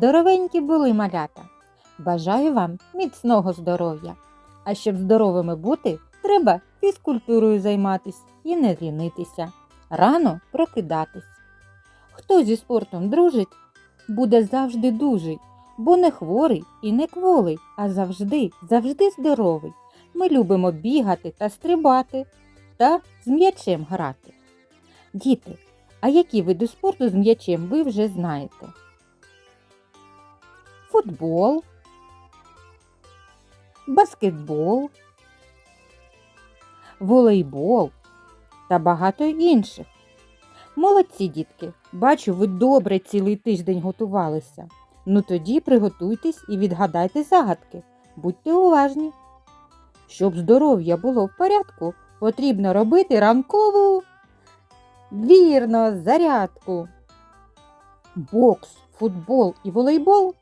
Здоровенькі були малята. Бажаю вам міцного здоров'я. А щоб здоровими бути, треба фізкультурою займатись і не лінитися. Рано прокидатись. Хто зі спортом дружить, буде завжди дужий, бо не хворий і не кволий, а завжди, завжди здоровий. Ми любимо бігати та стрибати та з м'ячем грати. Діти, а які види спорту з м'ячем ви вже знаєте? Футбол, баскетбол, волейбол та багато інших. Молодці, дітки, бачу, ви добре цілий тиждень готувалися. Ну тоді приготуйтесь і відгадайте загадки. Будьте уважні. Щоб здоров'я було в порядку, потрібно робити ранкову вірно зарядку. Бокс, футбол і волейбол,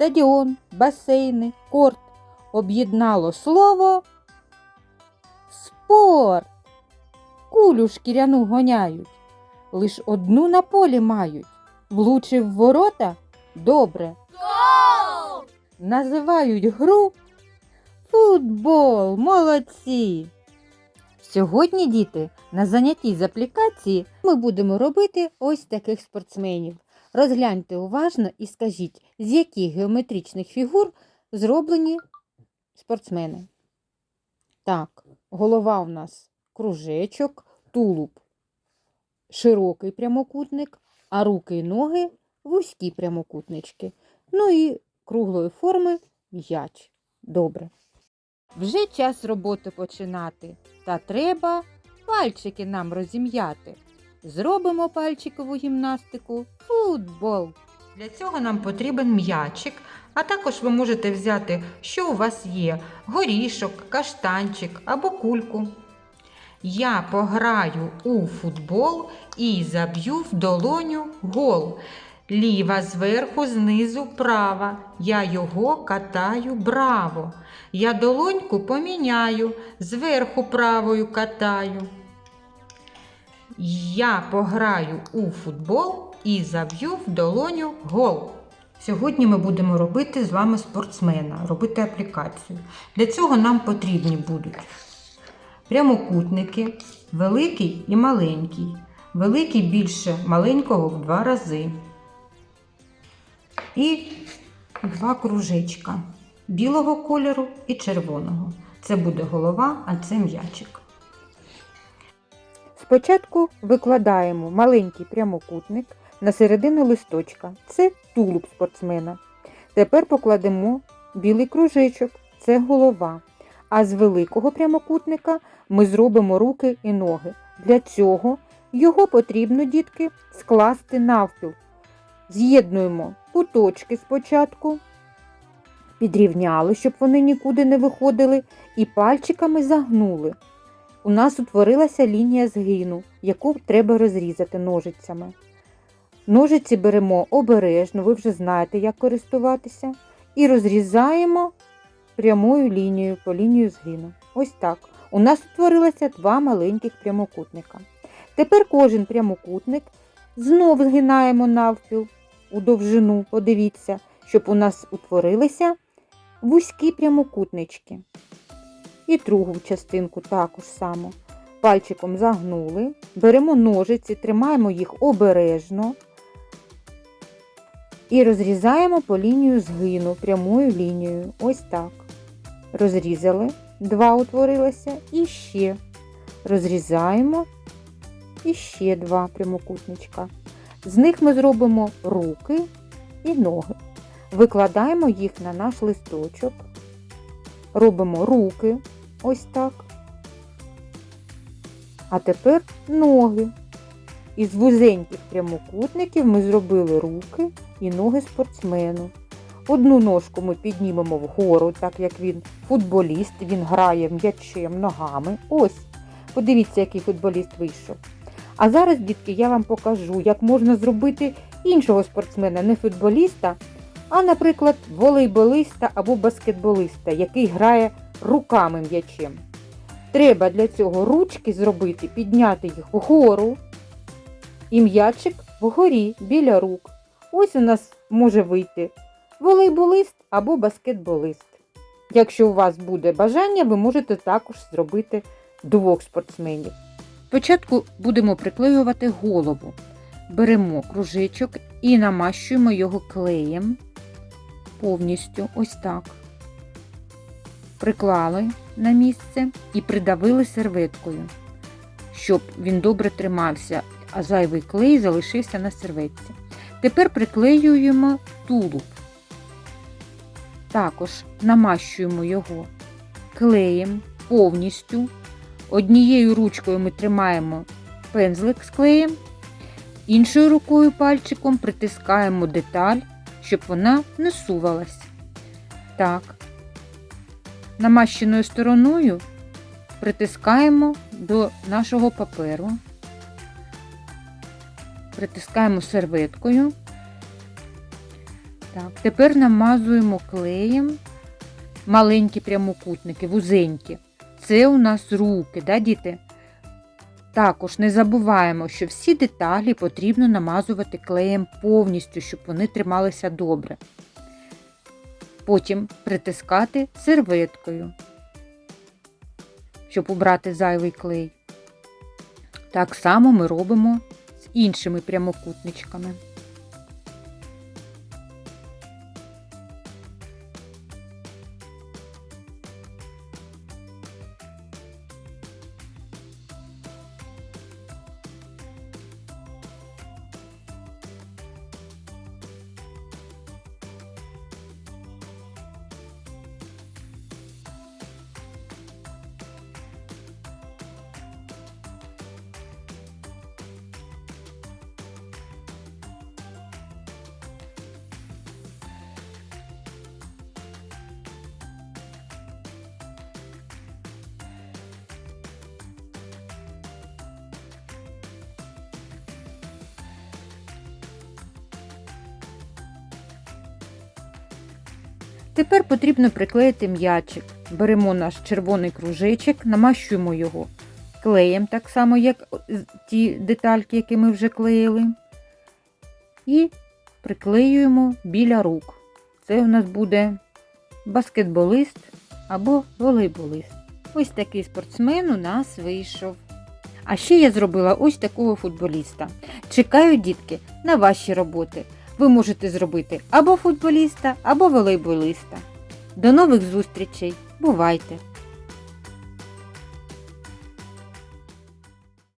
стадіон, басейни, корт об'єднало слово спорт. Кулю шкіряну гоняють, лиш одну на полі мають. Влучив в ворота добре. Називають гру футбол. Молодці. Сьогодні, діти, на занятті з аплікації ми будемо робити ось таких спортсменів. Розгляньте уважно і скажіть, з яких геометричних фігур зроблені спортсмени. Так, голова у нас кружечок, тулуб широкий прямокутник, а руки і ноги вузькі прямокутнички. Ну і круглої форми м'яч. Добре. Вже час роботи починати, та треба пальчики нам розім'яти. Зробимо пальчикову гімнастику футбол. Для цього нам потрібен м'ячик, а також ви можете взяти, що у вас є: горішок, каштанчик або кульку. Я пограю у футбол і заб'ю в долоню гол. Ліва зверху, знизу права. Я його катаю браво. Я долоньку поміняю, зверху правою катаю. Я пограю у футбол і заб'ю в долоню гол. Сьогодні ми будемо робити з вами спортсмена, робити аплікацію. Для цього нам потрібні будуть прямокутники, великий і маленький. Великий більше маленького в два рази. І два кружечка білого кольору і червоного. Це буде голова, а це м'ячик. Спочатку викладаємо маленький прямокутник на середину листочка. Це тулуб спортсмена. Тепер покладемо білий кружечок, це голова. А з великого прямокутника ми зробимо руки і ноги. Для цього його потрібно, дітки, скласти навпіл. З'єднуємо куточки спочатку, підрівняли, щоб вони нікуди не виходили, і пальчиками загнули. У нас утворилася лінія згину, яку треба розрізати ножицями. Ножиці беремо обережно, ви вже знаєте, як користуватися, і розрізаємо прямою лінією по лінію згину. Ось так. У нас утворилося два маленьких прямокутника. Тепер кожен прямокутник знов згинаємо навпіл у довжину, подивіться, щоб у нас утворилися вузькі прямокутнички. І другу частинку також само. Пальчиком загнули, беремо ножиці, тримаємо їх обережно і розрізаємо по лінію згину прямою лінією. Ось так. Розрізали, два утворилося і ще розрізаємо і ще два прямокутничка. З них ми зробимо руки і ноги. Викладаємо їх на наш листочок, робимо руки ось так. А тепер ноги. Із вузеньких прямокутників ми зробили руки і ноги спортсмену. Одну ножку ми піднімемо вгору, так як він футболіст, він грає м'ячем ногами. Ось, подивіться, який футболіст вийшов. А зараз, дітки, я вам покажу, як можна зробити іншого спортсмена, не футболіста, а, наприклад, волейболиста або баскетболиста, який грає руками м'ячем. Треба для цього ручки зробити, підняти їх вгору і м'ячик вгорі біля рук. Ось у нас може вийти волейболист або баскетболист. Якщо у вас буде бажання, ви можете також зробити двох спортсменів. Спочатку будемо приклеювати голову. Беремо кружечок і намащуємо його клеєм повністю ось так. Приклали на місце і придавили серветкою, щоб він добре тримався, а зайвий клей залишився на серветці. Тепер приклеюємо тулуб. Також намащуємо його клеєм повністю. Однією ручкою ми тримаємо пензлик з клеєм, іншою рукою пальчиком притискаємо деталь, щоб вона не сувалась. Так, намащеною стороною притискаємо до нашого паперу, притискаємо серветкою. Так, тепер намазуємо клеєм маленькі прямокутники, вузенькі. Це у нас руки, да, діти? Також не забуваємо, що всі деталі потрібно намазувати клеєм повністю, щоб вони трималися добре. Потім притискати серветкою, щоб убрати зайвий клей. Так само ми робимо з іншими прямокутничками. Тепер потрібно приклеїти м'ячик. Беремо наш червоний кружечок, намащуємо його клеєм, так само, як ті детальки, які ми вже клеїли. І приклеюємо біля рук. Це у нас буде баскетболист або волейболист. Ось такий спортсмен у нас вийшов. А ще я зробила ось такого футболіста. Чекаю, дітки, на ваші роботи ви можете зробити або футболіста, або волейболиста. До нових зустрічей! Бувайте!